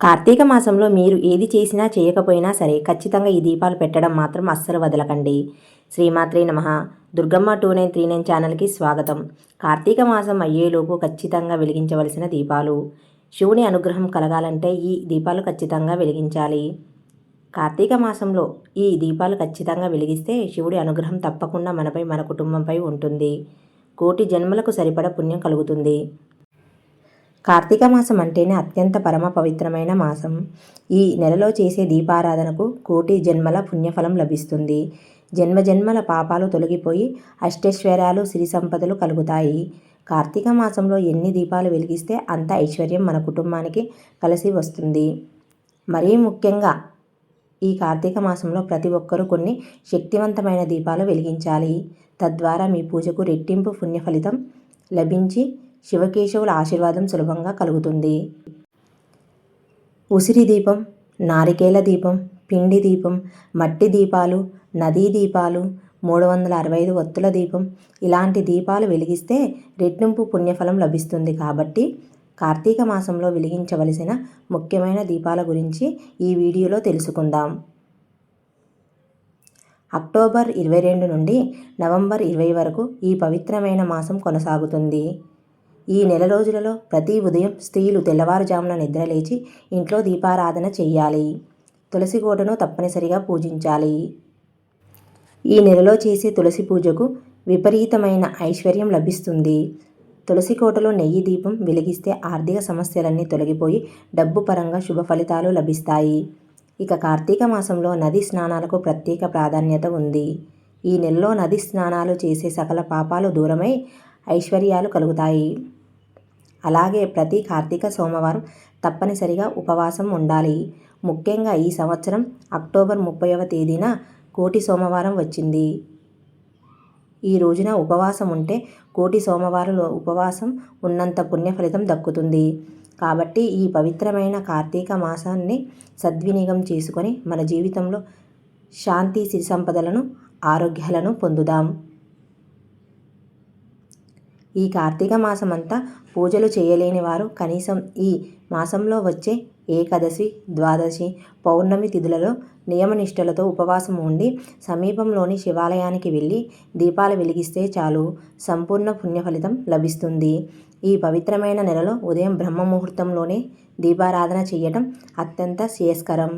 కార్తీక మాసంలో మీరు ఏది చేసినా చేయకపోయినా సరే ఖచ్చితంగా ఈ దీపాలు పెట్టడం మాత్రం అస్సలు వదలకండి. శ్రీమాత్రే నమ. Durgamma two nine three nine ఛానల్కి స్వాగతం. కార్తీక మాసం అయ్యేలోపు ఖచ్చితంగా వెలిగించవలసిన దీపాలు. శివుని అనుగ్రహం కలగాలంటే ఈ దీపాలు ఖచ్చితంగా వెలిగించాలి. కార్తీక మాసంలో ఈ దీపాలు ఖచ్చితంగా వెలిగిస్తే శివుడి అనుగ్రహం తప్పకుండా మనపై మన కుటుంబంపై ఉంటుంది. కోటి జన్మలకు సరిపడ పుణ్యం కలుగుతుంది. కార్తీక మాసం అంటేనే అత్యంత పరమ పవిత్రమైన మాసం. ఈ నెలలో చేసే దీపారాధనకు కోటి జన్మల పుణ్యఫలం లభిస్తుంది. జన్మ జన్మల పాపాలు తొలగిపోయి అష్టైశ్వర్యాలు సిరి సంపదలు కలుగుతాయి. కార్తీక మాసంలో ఎన్ని దీపాలు వెలిగిస్తే అంత ఐశ్వర్యం మన కుటుంబానికి కలిసి వస్తుంది. మరీ ముఖ్యంగా ఈ కార్తీక మాసంలో ప్రతి ఒక్కరూ కొన్ని శక్తివంతమైన దీపాలు వెలిగించాలి. తద్వారా మీ పూజకు రెట్టింపు పుణ్య ఫలితం లభించి శివకేశవుల ఆశీర్వాదం సులభంగా కలుగుతుంది. ఉసిరి దీపం నారికేల దీపం పిండి దీపం మట్టి దీపాలు నదీ దీపాలు మూడు వందల అరవై ఐదు ఒత్తుల దీపం ఇలాంటి దీపాలు వెలిగిస్తే రెట్టింపు పుణ్యఫలం లభిస్తుంది కాబట్టి కార్తీక మాసంలో వెలిగించవలసిన ముఖ్యమైన దీపాల గురించి ఈ వీడియోలో తెలుసుకుందాం. అక్టోబర్ ఇరవై రెండు నుండి నవంబర్ ఇరవై వరకు ఈ పవిత్రమైన మాసం కొనసాగుతుంది. ఈ నెల రోజులలో ప్రతి ఉదయం స్త్రీలు తెల్లవారుజామున నిద్రలేచి ఇంట్లో దీపారాధన చేయాలి తులసి కోటను తప్పనిసరిగా పూజించాలి. ఈ నెలలో చేసే తులసి పూజకు విపరీతమైన ఐశ్వర్యం లభిస్తుంది. తులసి కోటలో నెయ్యి దీపం వెలిగిస్తే ఆర్థిక సమస్యలన్నీ తొలగిపోయి డబ్బు పరంగా శుభ ఫలితాలు లభిస్తాయి. ఇక కార్తీక మాసంలో నది స్నానాలకు ప్రత్యేక ప్రాధాన్యత ఉంది. ఈ నెలలో నది స్నానాలు చేసే సకల పాపాలు దూరమై ఐశ్వర్యాలు కలుగుతాయి. అలాగే ప్రతి కార్తీక సోమవారం తప్పనిసరిగా ఉపవాసం ఉండాలి. ముఖ్యంగా ఈ సంవత్సరం అక్టోబర్ ముప్పైవ తేదీన కోటి సోమవారం వచ్చింది. ఈ రోజున ఉపవాసం ఉంటే కోటి సోమవారంలో ఉపవాసం ఉన్నంత పుణ్య ఫలితం దక్కుతుంది. కాబట్టి ఈ పవిత్రమైన కార్తీక మాసాన్ని సద్వినియోగం చేసుకొని మన జీవితంలో శాంతి సిరి సంపదలను ఆరోగ్యాలను పొందుదాం. ఈ కార్తీక మాసమంతా పూజలు చేయలేని వారు కనీసం ఈ మాసంలో వచ్చే ఏకాదశి ద్వాదశి పౌర్ణమి తిథులలో నియమనిష్టలతో ఉపవాసం ఉండి సమీపంలోని శివాలయానికి వెళ్ళి దీపాలు వెలిగిస్తే చాలు. సంపూర్ణ పుణ్య ఫలితం లభిస్తుంది. ఈ పవిత్రమైన నెలలో ఉదయం బ్రహ్మ ముహూర్తంలోనే దీపారాధన చేయటం అత్యంత శ్రేయస్కరం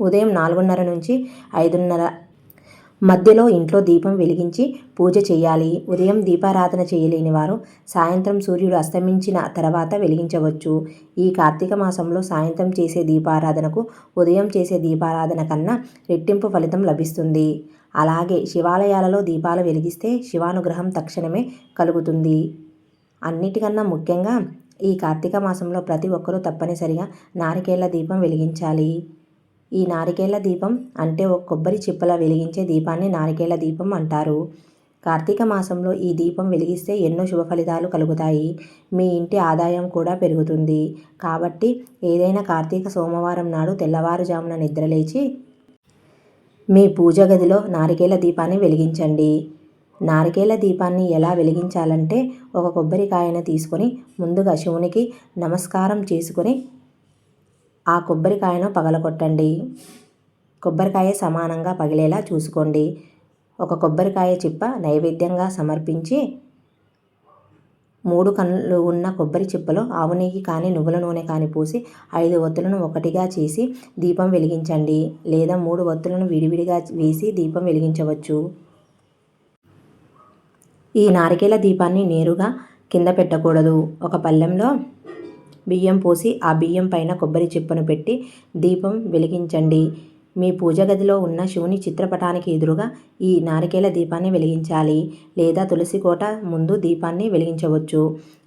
ఉదయం నాలుగున్నర నుంచి ఐదున్నర మధ్యలో ఇంట్లో దీపం వెలిగించి పూజ చేయాలి. ఉదయం దీపారాధన చేయలేని వారు సాయంత్రం సూర్యుడు అస్తమించిన తర్వాత వెలిగించవచ్చు. ఈ కార్తీక మాసంలో సాయంత్రం చేసే దీపారాధనకు ఉదయం చేసే దీపారాధన కన్నా రెట్టింపు ఫలితం లభిస్తుంది. అలాగే శివాలయాలలో దీపాలు వెలిగిస్తే శివానుగ్రహం తక్షణమే కలుగుతుంది. అన్నిటికన్నా ముఖ్యంగా ఈ కార్తీక మాసంలో ప్రతి ఒక్కరూ తప్పనిసరిగా నారికేళ్ళ దీపం వెలిగించాలి. ఈ నారికేళ్ళ దీపం అంటే ఒక కొబ్బరి చిప్పల వెలిగించే దీపాన్ని నారికేళ్ళ దీపం అంటారు. కార్తీక మాసంలో ఈ దీపం వెలిగిస్తే ఎన్నో శుభ ఫలితాలు కలుగుతాయి. మీ ఇంటి ఆదాయం కూడా పెరుగుతుంది. కాబట్టి ఏదైనా కార్తీక సోమవారం నాడు తెల్లవారుజామున నిద్రలేచి మీ పూజ గదిలో నారికేళ్ళ దీపాన్ని వెలిగించండి. నారికేల దీపాన్ని ఎలా వెలిగించాలంటే ఒక కొబ్బరికాయను తీసుకొని ముందుగా శివునికి నమస్కారం చేసుకొని ఆ కొబ్బరికాయను పగలగొట్టండి. కొబ్బరికాయ సమానంగా పగిలేలా చూసుకోండి. ఒక కొబ్బరికాయ చిప్ప నైవేద్యంగా సమర్పించి మూడు కన్నులు ఉన్న కొబ్బరి చిప్పలో ఆవు నెయ్యి కానీ నువ్వుల నూనె కానీ పూసి ఐదు ఒత్తులను ఒకటిగా చేసి దీపం వెలిగించండి. లేదా మూడు ఒత్తులను విడివిడిగా వేసి దీపం వెలిగించవచ్చు. ఈ నారికేల దీపాన్ని నేరుగా కింద పెట్టకూడదు. ఒక పళ్ళెంలో బియ్యం పోసి ఆ బియ్యం పైన కొబ్బరి చిప్పను పెట్టి దీపం వెలిగించండి. మీ పూజ గదిలో ఉన్న శివుని చిత్రపటానికి ఎదురుగా ఈ నారికేల దీపాన్ని వెలిగించాలి లేదా తులసి కోట ముందు దీపాన్ని వెలిగించవచ్చు.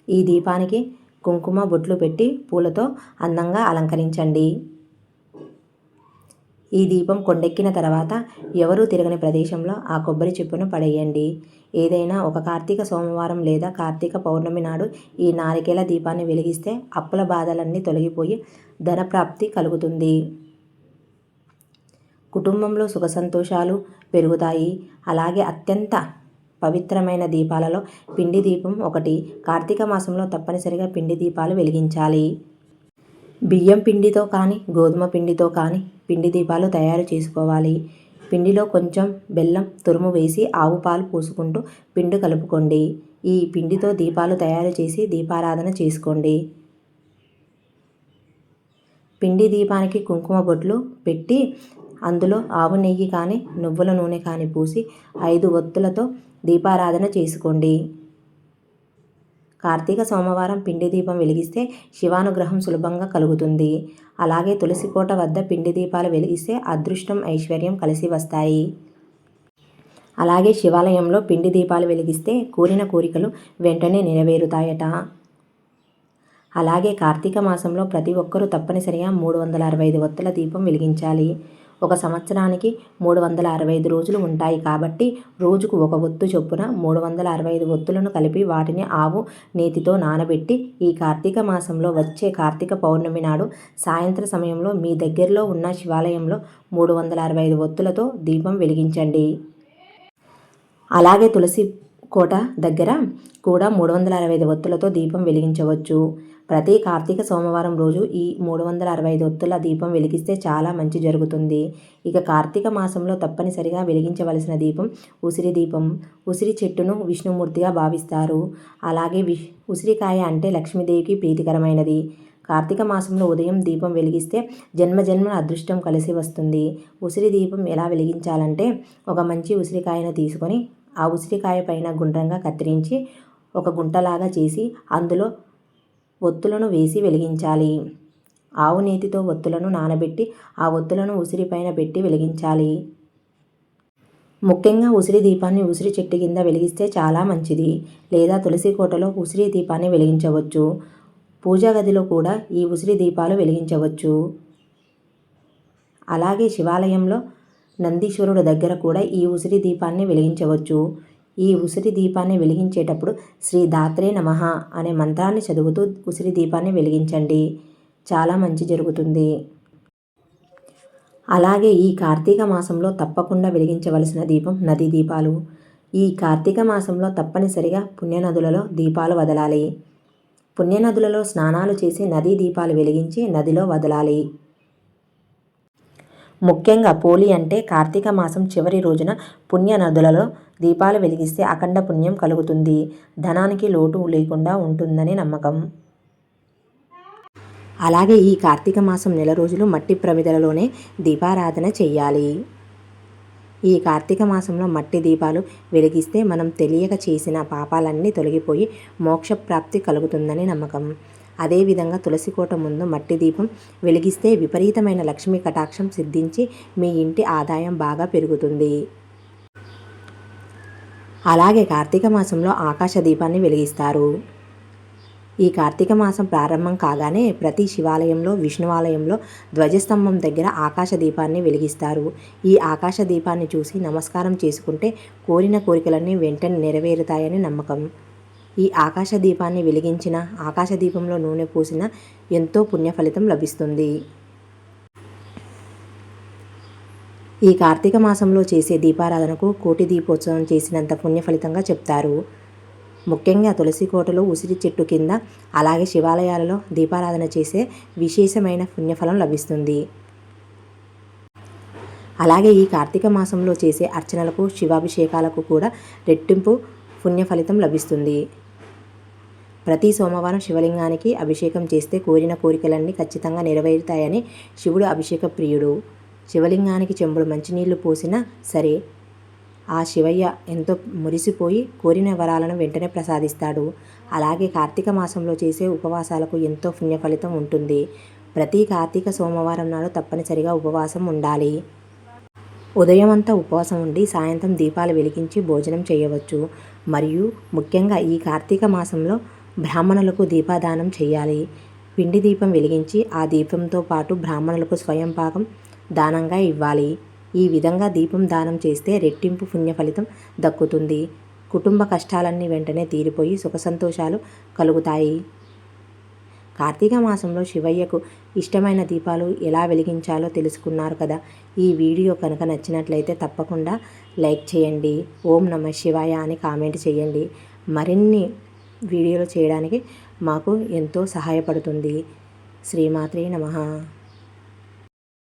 ఈ దీపానికి కుంకుమ బొట్లు పెట్టి పూలతో అందంగా అలంకరించండి. ఈ దీపం కొండెక్కిన తర్వాత ఎవరూ తిరగని ప్రదేశంలో ఆ కొబ్బరి చెప్పును పడేయండి. ఏదైనా ఒక కార్తీక సోమవారం లేదా కార్తీక పౌర్ణమి నాడు ఈ నారికేల దీపాన్ని వెలిగిస్తే అప్పుల బాధలన్నీ తొలగిపోయి ధనప్రాప్తి కలుగుతుంది. కుటుంబంలో సుఖ సంతోషాలు పెరుగుతాయి. అలాగే అత్యంత పవిత్రమైన దీపాలలో పిండి దీపం ఒకటి. కార్తీక మాసంలో తప్పనిసరిగా పిండి దీపాలు వెలిగించాలి. బియ్యం పిండితో కానీ గోధుమ పిండితో కానీ పిండి దీపాలు తయారు చేసుకోవాలి. పిండిలో కొంచెం బెల్లం తురుము వేసి ఆవు పాలు పోసుకుంటూ పిండి కలుపుకోండి. ఈ పిండితో దీపాలు తయారు చేసి దీపారాధన చేసుకోండి. పిండి దీపానికి కుంకుమ బొట్లు పెట్టి అందులో ఆవు నెయ్యి కానీ నువ్వుల నూనె కానీ పూసి ఐదు ఒత్తులతో దీపారాధన చేసుకోండి. కార్తీక సోమవారం పిండి దీపం వెలిగిస్తే శివానుగ్రహం సులభంగా కలుగుతుంది. అలాగే తులసి కోట వద్ద పిండి దీపాలు వెలిగిస్తే అదృష్టం ఐశ్వర్యం కలిసి వస్తాయి. అలాగే శివాలయంలో పిండి దీపాలు వెలిగిస్తే కోరిన కోరికలు వెంటనే నెరవేరుతాయట. అలాగే కార్తీక మాసంలో ప్రతి ఒక్కరూ తప్పనిసరిగా మూడు వందల అరవై ఐదు ఒత్తుల దీపం వెలిగించాలి. ఒక సంవత్సరానికి మూడు వందల అరవై ఐదు రోజులు ఉంటాయి కాబట్టి రోజుకు ఒక ఒత్తు చొప్పున మూడు వందల అరవై ఐదు ఒత్తులను కలిపి వాటిని ఆవు నేతితో నానబెట్టి ఈ కార్తీక మాసంలో వచ్చే కార్తీక పౌర్ణమి నాడు సాయంత్ర సమయంలో మీ దగ్గరలో ఉన్న శివాలయంలో మూడు వందల అరవై ఐదు ఒత్తులతో దీపం వెలిగించండి. అలాగే తులసి కోట దగ్గర కూడా మూడు వందల అరవై ఐదు ఒత్తులతో దీపం వెలిగించవచ్చు. ప్రతి కార్తీక సోమవారం రోజు ఈ మూడు వందల అరవై ఐదు ఒత్తుల దీపం వెలిగిస్తే చాలా మంచి జరుగుతుంది. ఇక కార్తీక మాసంలో తప్పనిసరిగా వెలిగించవలసిన దీపం ఉసిరి దీపం. ఉసిరి చెట్టును విష్ణుమూర్తిగా భావిస్తారు. అలాగే వి ఉసిరికాయ అంటే లక్ష్మీదేవికి ప్రీతికరమైనది. కార్తీక మాసంలో ఉదయం దీపం వెలిగిస్తే జన్మ జన్మల అదృష్టం కలిసి వస్తుంది. ఉసిరి దీపం ఎలా వెలిగించాలంటే ఒక మంచి ఉసిరికాయను తీసుకొని ఆ ఉసిరికాయ పైన గుండ్రంగా కత్తిరించి ఒక గుంటలాగా చేసి అందులో ఒత్తులను వేసి వెలిగించాలి. ఆవు నేతితో ఒత్తులను నానబెట్టి ఆ ఒత్తులను ఉసిరిపైన పెట్టి వెలిగించాలి. ముఖ్యంగా ఉసిరి దీపాన్ని ఉసిరి చెట్టు కింద వెలిగిస్తే చాలా మంచిది. లేదా తులసి కోటలో ఉసిరి దీపాన్ని వెలిగించవచ్చు. పూజా గదిలో కూడా ఈ ఉసిరి దీపాలు వెలిగించవచ్చు. అలాగే శివాలయంలో నందీశ్వరుడు దగ్గర కూడా ఈ ఉసిరి దీపాన్ని వెలిగించవచ్చు. ఈ ఉసిరి దీపాన్ని వెలిగించేటప్పుడు శ్రీ దాత్రే నమః అనే మంత్రాన్ని చదువుతూ ఉసిరి దీపాన్ని వెలిగించండి. చాలా మంచి జరుగుతుంది. అలాగే ఈ కార్తీక మాసంలో తప్పకుండా వెలిగించవలసిన దీపం నదీ దీపాలు. ఈ కార్తీక మాసంలో తప్పనిసరిగా పుణ్యనదులలో దీపాలు వదలాలి. పుణ్యనదులలో స్నానాలు చేసి నదీ దీపాలు వెలిగించి నదిలో వదలాలి. ముఖ్యంగా పోలి అంటే కార్తీక మాసం చివరి రోజున పుణ్య నదులలో దీపాలు వెలిగిస్తే అఖండ పుణ్యం కలుగుతుంది. ధనానికి లోటు లేకుండా ఉంటుందని నమ్మకం. అలాగే ఈ కార్తీక మాసం నెల రోజులు మట్టి ప్రమిదలలోనే దీపారాధన చెయ్యాలి ఈ కార్తీక మాసంలో మట్టి దీపాలు వెలిగిస్తే మనం తెలియక చేసిన పాపాలన్నీ తొలగిపోయి మోక్షప్రాప్తి కలుగుతుందని నమ్మకం. అదేవిధంగా తులసికోట ముందు మట్టి దీపం వెలిగిస్తే విపరీతమైన లక్ష్మీ కటాక్షం సిద్ధించి మీ ఇంటి ఆదాయం బాగా పెరుగుతుంది. అలాగే కార్తీక మాసంలో ఆకాశ దీపాన్ని వెలిగిస్తారు. ఈ కార్తీక మాసం ప్రారంభం కాగానే ప్రతి శివాలయంలో విష్ణువాలయంలో ధ్వజస్తంభం దగ్గర ఆకాశ దీపాన్ని వెలిగిస్తారు. ఈ ఆకాశ దీపాన్ని చూసి నమస్కారం చేసుకుంటే కోరిన కోరికలన్నీ వెంటనే నెరవేరుతాయని నమ్మకం. ఈ ఆకాశ దీపాన్ని వెలిగించిన ఆకాశ దీపంలో నూనె పూసిన ఎంతో పుణ్య ఫలితం లభిస్తుంది. ఈ కార్తీక మాసంలో చేసే దీపారాధనకు కోటి దీపోత్సవం చేసినంత పుణ్య ఫలితంగా చెప్తారు. ముఖ్యంగా తులసి కోటలో ఉసిరి చెట్టు కింద అలాగే శివాలయాలలో దీపారాధన చేసే విశేషమైన పుణ్యఫలం లభిస్తుంది. అలాగే ఈ కార్తీక మాసంలో చేసే అర్చనలకు శివాభిషేకాలకు కూడా రెట్టింపు పుణ్య ఫలితం లభిస్తుంది. ప్రతి సోమవారం శివలింగానికి అభిషేకం చేస్తే కోరిన కోరికలన్నీ ఖచ్చితంగా నెరవేరుతాయని శివుడు అభిషేక ప్రియుడు. శివలింగానికి చెంబుడు మంచినీళ్ళు పోసినా సరే ఆ శివయ్య ఎంతో మురిసిపోయి కోరిన వరాలను వెంటనే ప్రసాదిస్తాడు. అలాగే కార్తీక మాసంలో చేసే ఉపవాసాలకు ఎంతో పుణ్యఫలితం ఉంటుంది. ప్రతి కార్తీక సోమవారం నాడు తప్పనిసరిగా ఉపవాసం ఉండాలి. ఉదయం అంతా ఉపవాసం ఉండి సాయంత్రం దీపాలు వెలిగించి భోజనం చేయవచ్చు. మరియు ముఖ్యంగా ఈ కార్తీక మాసంలో బ్రాహ్మణులకు దీపాదానం చేయాలి. పిండి దీపం వెలిగించి ఆ దీపంతో పాటు బ్రాహ్మణులకు స్వయం పాకం దానంగా ఇవ్వాలి. ఈ విధంగా దీపం దానం చేస్తే రెట్టింపు పుణ్య ఫలితం దక్కుతుంది. కుటుంబ కష్టాలన్నీ వెంటనే తీరిపోయి సుఖ సంతోషాలు కలుగుతాయి. కార్తీక మాసంలో శివయ్యకు ఇష్టమైన దీపాలు ఎలా వెలిగించాలో తెలుసుకున్నారు కదా. ఈ వీడియో కనుక నచ్చినట్లయితే తప్పకుండా లైక్ చేయండి. ఓం నమ శివాయ అని కామెంట్ చేయండి. మరిన్ని వీడియోలు చేయడానికి మాకు ఎంతో సహాయపడుతుంది. శ్రీమాత్రే నమ.